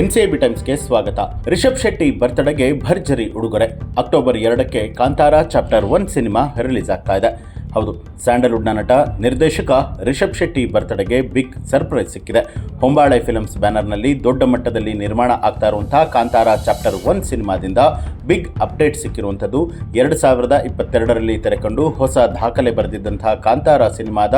ಎಂಸಿಐಬಿ ಟೈಮ್ಸ್ಗೆ ಸ್ವಾಗತ. ರಿಷಬ್ ಶೆಟ್ಟಿ ಬರ್ತ್ಡೇಗೆ ಭರ್ಜರಿ ಉಡುಗೊರೆ. ಅಕ್ಟೋಬರ್ ಎರಡಕ್ಕೆ Kantara chapter one cinema release ಆಗ್ತಾ ಇದೆ. ಹೌದು, ಸ್ಯಾಂಡಲ್ವುಡ್ನ ನಟ, ನಿರ್ದೇಶಕ ರಿಷಬ್ ಶೆಟ್ಟಿ ಬರ್ತ್ಡೇಗೆ ಬಿಗ್ ಸರ್ಪ್ರೈಸ್ ಸಿಕ್ಕಿದೆ. ಹೊಂಬಾಳೆ ಫಿಲ್ಮ್ಸ್ ಬ್ಯಾನರ್ನಲ್ಲಿ ದೊಡ್ಡ ಮಟ್ಟದಲ್ಲಿ ನಿರ್ಮಾಣ ಆಗ್ತಾ ಇರುವಂತಹ ಕಾಂತಾರ ಚಾಪ್ಟರ್ ಒನ್ ಸಿನಿಮಾದಿಂದ ಬಿಗ್ ಅಪ್ಡೇಟ್ ಸಿಕ್ಕಿರುವಂಥದ್ದು. ಎರಡು ಸಾವಿರದ ಇಪ್ಪತ್ತೆರಡರಲ್ಲಿ ತೆರೆಕೊಂಡು ಹೊಸ ದಾಖಲೆ ಬರೆದಿದ್ದಂತಹ ಕಾಂತಾರ ಸಿನಿಮಾದ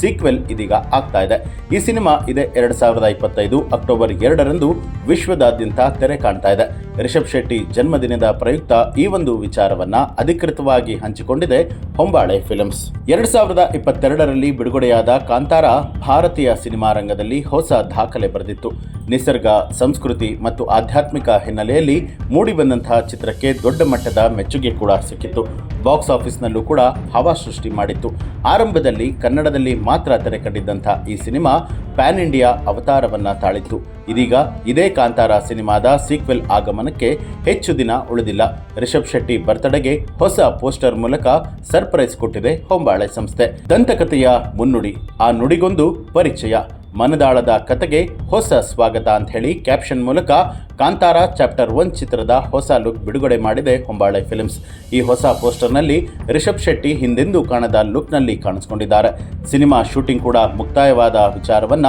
ಸೀಕ್ವೆಲ್ ಇದೀಗ ಆಗ್ತಾ ಇದೆ. ಈ ಸಿನಿಮಾ ಇದೆ ಎರಡು ಸಾವಿರದ ಇಪ್ಪತ್ತೈದು ಅಕ್ಟೋಬರ್ ಎರಡರಂದು ವಿಶ್ವದಾದ್ಯಂತ ತೆರೆ ಕಾಣ್ತಾ ಇದೆ. ರಿಷಬ್ ಶೆಟ್ಟಿ ಜನ್ಮದಿನದ ಪ್ರಯುಕ್ತ ಈ ಒಂದು ವಿಚಾರವನ್ನ ಅಧಿಕೃತವಾಗಿ ಹಂಚಿಕೊಂಡಿದೆ ಹೊಂಬಾಳೆ ಫಿಲ್ಮ್ಸ್. ಎರಡ್ ಸಾವಿರದ ಇಪ್ಪತ್ತೆರಡರಲ್ಲಿ ಬಿಡುಗಡೆಯಾದ ಕಾಂತಾರ ಭಾರತೀಯ ಸಿನಿಮಾ ರಂಗದಲ್ಲಿ ಹೊಸ ದಾಖಲೆ ಬರೆದಿತ್ತು. ನಿಸರ್ಗ, ಸಂಸ್ಕೃತಿ ಮತ್ತು ಆಧ್ಯಾತ್ಮಿಕ ಹಿನ್ನೆಲೆಯಲ್ಲಿ ಮೂಡಿಬಂದಂತಹ ಚಿತ್ರಕ್ಕೆ ದೊಡ್ಡ ಮಟ್ಟದ ಮೆಚ್ಚುಗೆ ಕೂಡ ಸಿಕ್ಕಿತ್ತು. ಬಾಕ್ಸ್ ಆಫೀಸ್ನಲ್ಲೂ ಕೂಡ ಹವಾ ಸೃಷ್ಟಿ ಮಾಡಿತ್ತು. ಆರಂಭದಲ್ಲಿ ಕನ್ನಡದಲ್ಲಿ ಮಾತ್ರ ತೆರೆ ಕಂಡಿದ್ದಂಥ ಈ ಸಿನಿಮಾ ಪ್ಯಾನ್ ಇಂಡಿಯಾ ಅವತಾರವನ್ನ ತಾಳಿತ್ತು. ಇದೀಗ ಇದೇ ಕಾಂತಾರ ಸಿನಿಮಾದ ಸೀಕ್ವೆಲ್ ಆಗಮನಕ್ಕೆ ಹೆಚ್ಚು ದಿನ ಉಳಿದಿಲ್ಲ. ರಿಷಬ್ ಶೆಟ್ಟಿ ಬರ್ತಡೆಗೆ ಹೊಸ ಪೋಸ್ಟರ್ ಮೂಲಕ ಸರ್ಪ್ರೈಸ್ ಕೊಟ್ಟಿದೆ ಹೊಂಬಾಳೆ ಸಂಸ್ಥೆ. ದಂತಕಥೆಯ ಮುನ್ನುಡಿ, ಆ ನುಡಿಗೊಂದು ಪರಿಚಯ. ಮನದಾಳದ ಕತೆಗೆ ಹೊಸ ಸ್ವಾಗತ ಅಂತ ಹೇಳಿ ಕ್ಯಾಪ್ಷನ್ ಮೂಲಕ ಕಾಂತಾರ ಚಾಪ್ಟರ್ ಒನ್ ಚಿತ್ರದ ಹೊಸ ಲುಕ್ ಬಿಡುಗಡೆ ಮಾಡಿದೆ ಹೊಂಬಾಳೆ ಫಿಲ್ಮ್ಸ್. ಈ ಹೊಸ ಪೋಸ್ಟರ್ನಲ್ಲಿ ರಿಷಬ್ ಶೆಟ್ಟಿ ಹಿಂದೆಂದೂ ಕಾಣದ ಲುಕ್ನಲ್ಲಿ ಕಾಣಿಸಿಕೊಂಡಿದ್ದಾರೆ. ಸಿನಿಮಾ ಶೂಟಿಂಗ್ ಕೂಡ ಮುಕ್ತಾಯವಾದ ವಿಚಾರವನ್ನ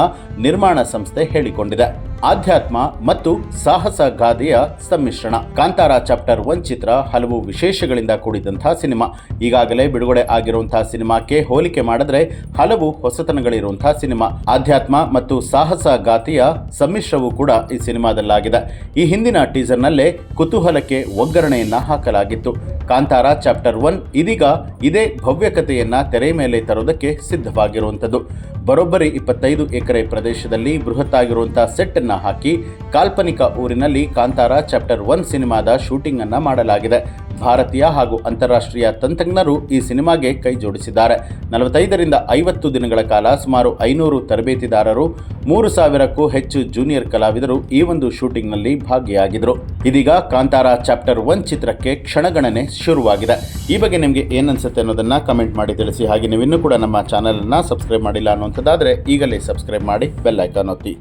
ನಿರ್ಮಾಣ ಸಂಸ್ಥೆ ಹೇಳಿಕೊಂಡಿದೆ. ಆಧ್ಯಾತ್ಮ ಮತ್ತು ಸಾಹಸ ಗಾದೆಯ ಸಮ್ಮಿಶ್ರಣ. ಕಾಂತಾರ ಚಾಪ್ಟರ್ ಒನ್ ಚಿತ್ರ ಹಲವು ವಿಶೇಷಗಳಿಂದ ಕೂಡಿದಂತಹ ಸಿನಿಮಾ. ಈಗಾಗಲೇ ಬಿಡುಗಡೆ ಆಗಿರುವಂತಹ ಸಿನಿಮಾಕ್ಕೆ ಹೋಲಿಕೆ ಮಾಡಿದ್ರೆ ಹಲವು ಹೊಸತನಗಳಿರುವಂತಹ ಸಿನಿಮಾ. ಆಧ್ಯಾತ್ಮ ಮತ್ತು ಸಾಹಸ ಗಾತಿಯ ಸಮ್ಮಿಶ್ರವೂ ಕೂಡ ಈ ಸಿನಿಮಾದಲ್ಲಾಗಿದೆ. ಈ ಹಿಂದಿನ ಟೀಸರ್ನಲ್ಲೇ ಕುತೂಹಲಕ್ಕೆ ಒಗ್ಗರಣೆಯನ್ನ ಹಾಕಲಾಗಿತ್ತು. ಕಾಂತಾರ ಚಾಪ್ಟರ್ ಒನ್ ಇದೀಗ ಇದೇ ಭವ್ಯ ಕಥೆಯನ್ನ ತೆರೆ ಮೇಲೆ ತರೋದಕ್ಕೆ ಸಿದ್ಧವಾಗಿರುವಂಥದ್ದು. ಬರೋಬ್ಬರಿ ಇಪ್ಪತ್ತೈದು ಎಕರೆ ಪ್ರದೇಶದಲ್ಲಿ ಬೃಹತ್ತಾಗಿರುವಂಥ ಸೆಟ್ ಅನ್ನ ಹಾಕಿ ಕಾಲ್ಪನಿಕ ಊರಿನಲ್ಲಿ ಕಾಂತಾರ ಚಾಪ್ಟರ್ ಒನ್ ಸಿನಿಮಾದ ಶೂಟಿಂಗ್ ಅನ್ನ ಮಾಡಲಾಗಿದೆ. ಭಾರತೀಯ ಹಾಗೂ ಅಂತಾರಾಷ್ಟ್ರೀಯ ತಂತ್ರಜ್ಞರು ಈ ಸಿನಿಮಾಗೆ ಕೈ ಜೋಡಿಸಿದ್ದಾರೆ. ನಲವತ್ತೈದರಿಂದ ಐವತ್ತು ದಿನಗಳ ಕಾಲ ಸುಮಾರು ಐನೂರು ತರಬೇತಿದಾರರು, ಮೂರು ಸಾವಿರಕ್ಕೂ ಹೆಚ್ಚು ಜೂನಿಯರ್ ಕಲಾವಿದರು ಈ ಒಂದು ಶೂಟಿಂಗ್ನಲ್ಲಿ ಭಾಗಿಯಾಗಿದ್ದರು ಇದೀಗ ಕಾಂತಾರ ಚಾಪ್ಟರ್ ಒನ್ ಚಿತ್ರಕ್ಕೆ ಕ್ಷಣಗಣನೆ ಶುರುವಾಗಿದೆ. ಈ ಬಗ್ಗೆ ನಿಮಗೆ ಏನನ್ಸುತ್ತೆ ಅನ್ನೋದನ್ನ ಕಮೆಂಟ್ ಮಾಡಿ ತಿಳಿಸಿ. ಹಾಗೆ ನೀವು ಇನ್ನೂ ಕೂಡ ನಮ್ಮ ಚಾನಲನ್ನು ಸಬ್ಸ್ಕ್ರೈಬ್ ಮಾಡಿಲ್ಲ ಅನ್ನುವಂಥದ್ದಾದರೆ ಈಗಲೇ ಸಬ್ಸ್ಕ್ರೈಬ್ ಮಾಡಿ ಬೆಲ್ ಐಕಾನ್ ಒತ್ತಿ.